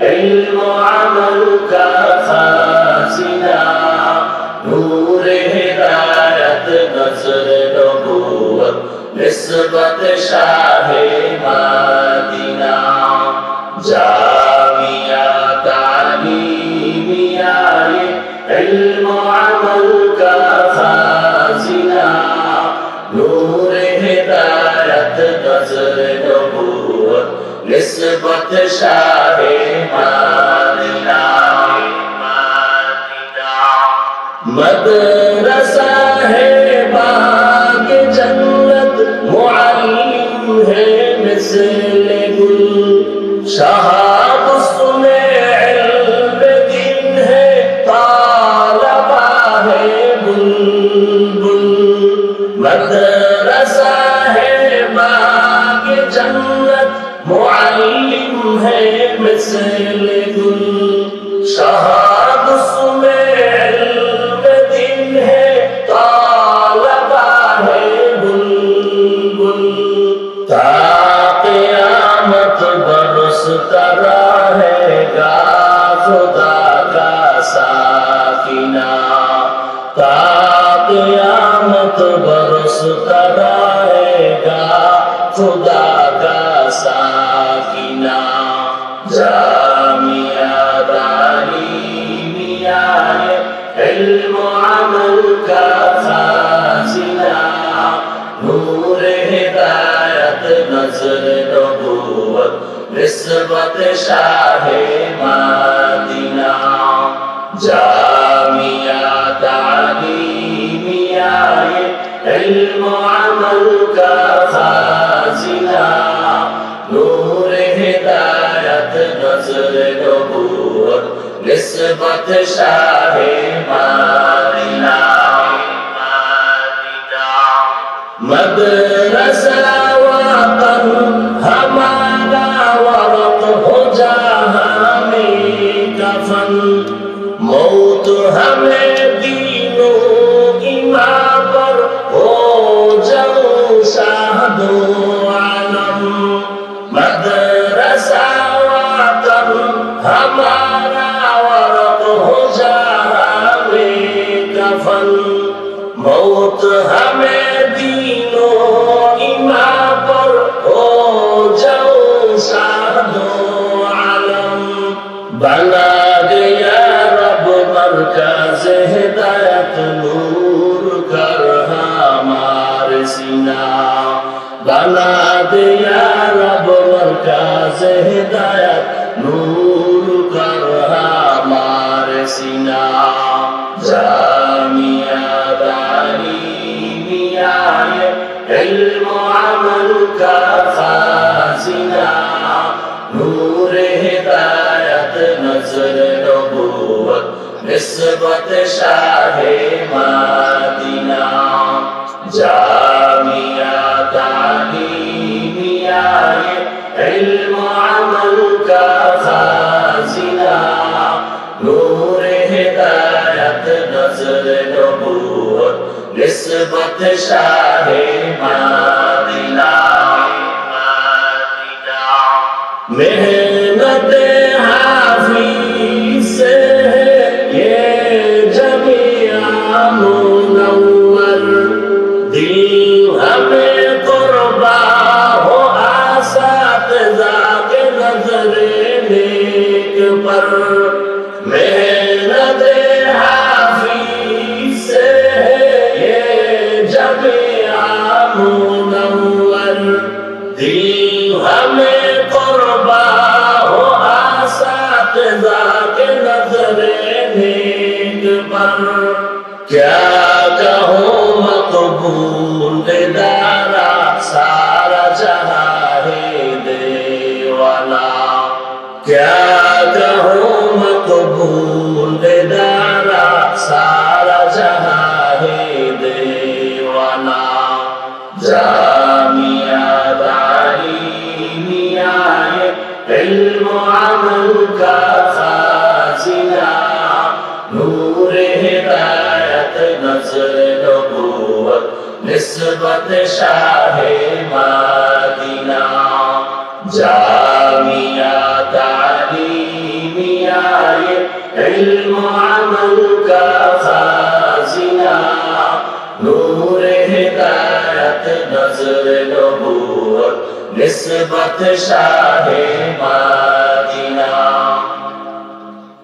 علم عمل کا خازنہ نور ہدایت نظر نبوت نسبت شاہ مدینہ جامعہ تعلیمیہ علم عمل کا خازنہ نور ہدایت نظر نبوت نسبت شاہ قد رسا ہے باغ جنت معلم ہے مثل گل شہاد اس میں علم دن ہے طالبہ ہے بلبل تا قیامت برس طرح ہے قیامت برستا رہے گا خدا کا ساکینہ جامعہ تعلیمیہ علم و عمل کا خازنہ نور ہدایت نظر نبوت نسبت شاہ مادینہ جامعہ নজর নবুয়ত নিসবত শাহে মাদিনা مدرسة وطن ہمارا ورق ہو جا ہمیں کفن موت ہمیں ہمارا ورد ہو جا ہمیں کفن موت ہمیں دینوں ایمان پر ہو جاؤ سادو عالم بنا دیا رب مرکز ہدایت نور کر ہمارے سینہ بنا دیا رب مرکز ہدایت نور হাসিনা জামিয়া তালিমিয়ায় علم عمل کا خازنہ نور ہدایت نظر نبوت نسبت شاہ مدینہ جامعہ تعلیمیہ علم عمل کا নিসবত শাহে মাদিনা मेहनत हाफी से ये जमिया मुनवर दिल हमें कुर्बा हो आसात जाके नजरे नेक पर पर क्या चाहो मकबूल दारा सारा जहाँ है देवाला क्या चाहो मकबूल दारा सारा जहाँ है देवाला जामिया दारी नियाए इल्म अमल का নিসবত শাহে মাদিনা, জামিয়া তালিমিয়া ইলম আমল কা খাজিনা নূর হেদায়ত নজর নবুয়ত নিসবত শাহে মাদিনা।